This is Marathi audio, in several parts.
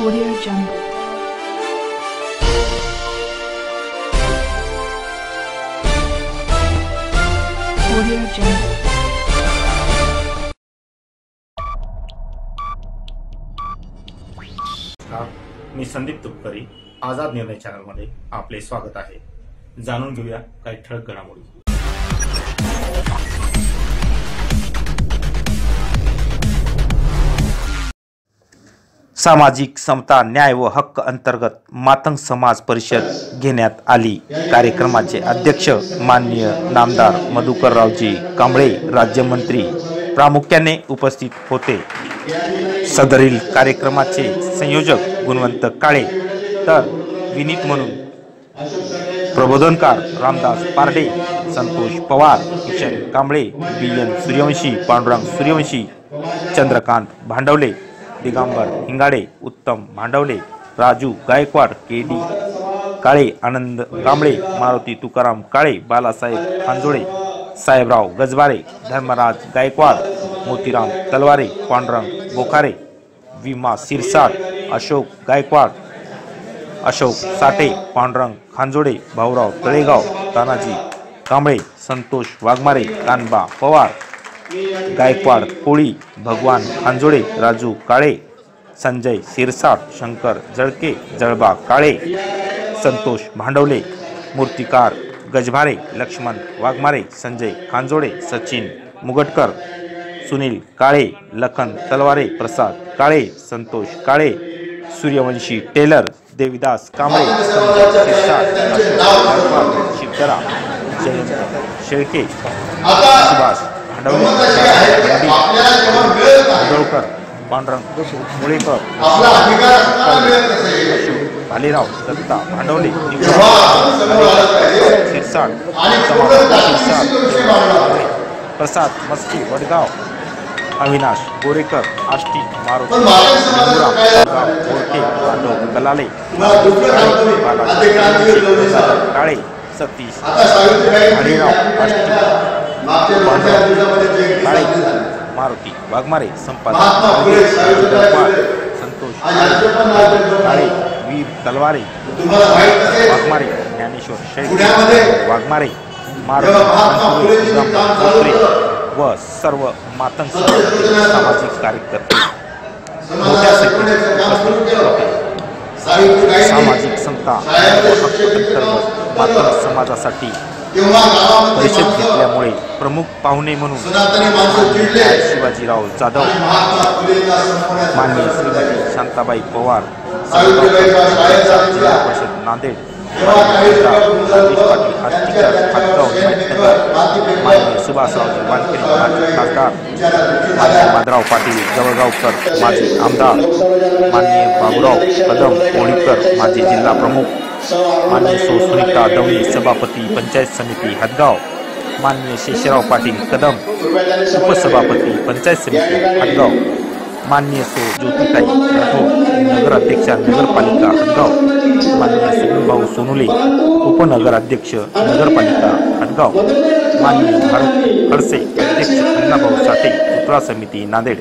Audio Jungle. Audio Jungle. नमस्कार मी संदीप तुपकरी आझाद निर्णय चॅनलमध्ये आपले स्वागत आहे जाणून घेऊया काही ठळक घडामोडी सामाजिक समता न्याय व हक्क अंतर्गत मातंग समाज परिषद घेण्यात आली. कार्यक्रमाचे अध्यक्ष माननीय नामदार मधुकररावजी कांबळे राज्यमंत्री प्रामुख्याने उपस्थित होते. सदरील कार्यक्रमाचे संयोजक गुणवंत काळे तर विनीत म्हणून प्रबोधनकार Ramdas Parde Santosh Pawar Kishan Kamble B N Suryavanshi Pandurang Suryavanshi Chandrakant Bhandawale Digambar Hingade Uttam Bhandawale Raju Gaikwad K D Kale Anand Kamble Maruti Tukaram Kale Balasaheb Khanjole Sahebrao Gajbare Dharmaraj Gaikwad Motiram Talware Pandurang Bokhare Vima Sirsat Ashok Gaikwad Ashok साठे पांडुरंग खांजोडे भाऊराव तळेगाव तानाजी कांबळे संतोष वाघमारे कानबा पवार गायकवाड कोळी भगवान खांजोडे राजू काळे संजय सिरसाट शंकर जळके जळबा काळे संतोष भांडवले मूर्तिकार गजभारे लक्ष्मण वाघमारे संजय खांजोडे सचिन मुगटकर सुनील काळे लखन तलवारे प्रसाद काळे संतोष काळे सूर्यवंशी टेलर देविदास कांबळे शिवतरा जयंत शेळके सुभाष भांडवळकर पांडुरंग मुळेकर. भालेराव दत्ता भांडवले शिरसाट प्रसाद मस्की वडगाव अविनाश गोरेकर आष्टी मारुती गोरटे माधव कलाले बालाजी, काळे सतीश हरिराव आष्टी मारुती. वाघमारे संपादक. संतोष काळे वीर तलवारे. वाघमारे ज्ञानेश्वर शेळके. वाघमारे मारुती व सर्व मातंग सामाजिक कार्यकर्ते. मोठ्या होते. सामाजिक अंतर्गत मातंग समाजासाठी परिषद घेतल्यामुळे प्रमुख पाहुणे म्हणून शिवाजीराव जाधव माननीय श्रीमती शांताबाई पवार जिल्हा परिषद नांदेड राजेश पाटील आष्टीकर हातगाव हिमायतनगर माननीय सुभाषरावजी वानखेडे माजी खासदार माननीय माधवराव पाटील जवळगावकर माजी आमदार माननीय बाबुराव कदम कोळीकर माजी जिल्हा प्रमुख माननीय सौ सुनीता दवणे सभापती पंचायत समिती हदगाव. मान्य शेषराव पाटील कदम. उपसभापती पंचायत समिती हदगाव. मान्य सो ज्योतिताई राठोड नगराध्यक्षा नगरपालिका हदगाव. मान्य सुनीलभाऊ सोनुले उपनगराध्यक्ष नगरपालिका हदगाव. माननीय भारत खडसे अध्यक्ष अण्णाभाऊ साठे पुतळा समिती नांदेड.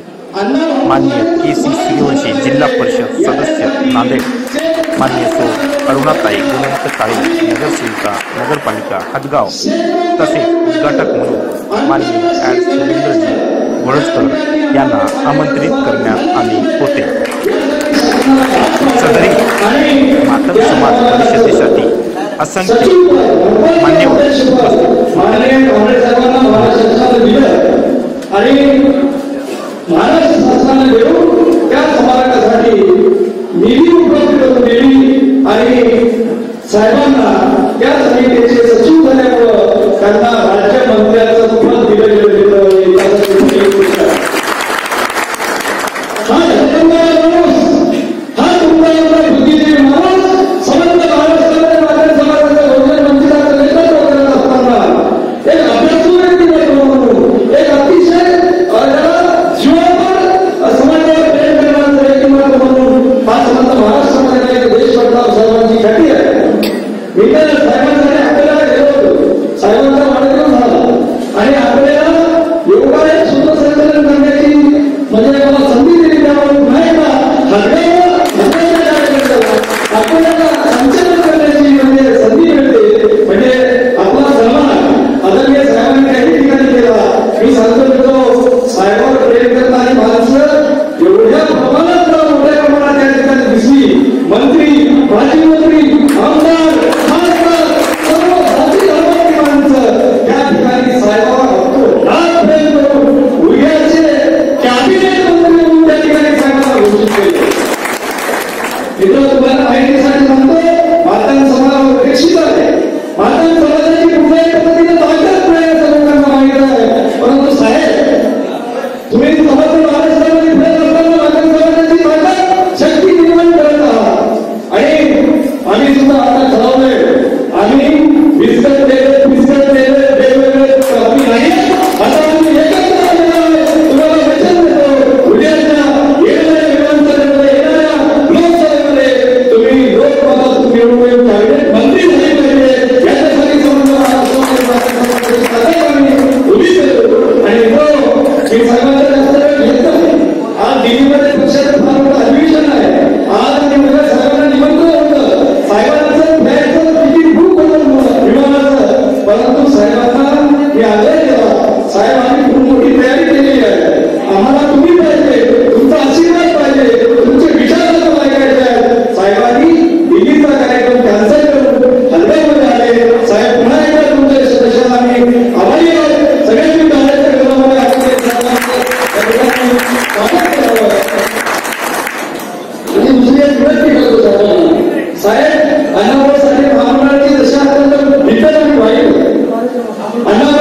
मान्य के सी सूर्यवंशी जिल्हा परिषद सदस्य नांदेड. माननीय सो अरुणाताई गुणवंत काळे नगरसेविका नगरपालिका हदगाव तसेच उद्घाटक म्हणून माननीय ॲड सुरेंद्रजी घोडजकर यांना आमंत्रित करण्यात आले होते. सदरी मातम समाज परिषदेसाठी असंख्य मान्यवर उपस्थित भजन तुम्हाला माहितीसाठी सांगतोय मातान समाजावर अपेक्षित आहे. मातान परंतु साहेब तुम्ही समजून महाराष्ट्रामध्ये फिरत असताना निर्माण करत आहात. आणि आम्ही सुद्धा आता ठरवलंय आम्ही Another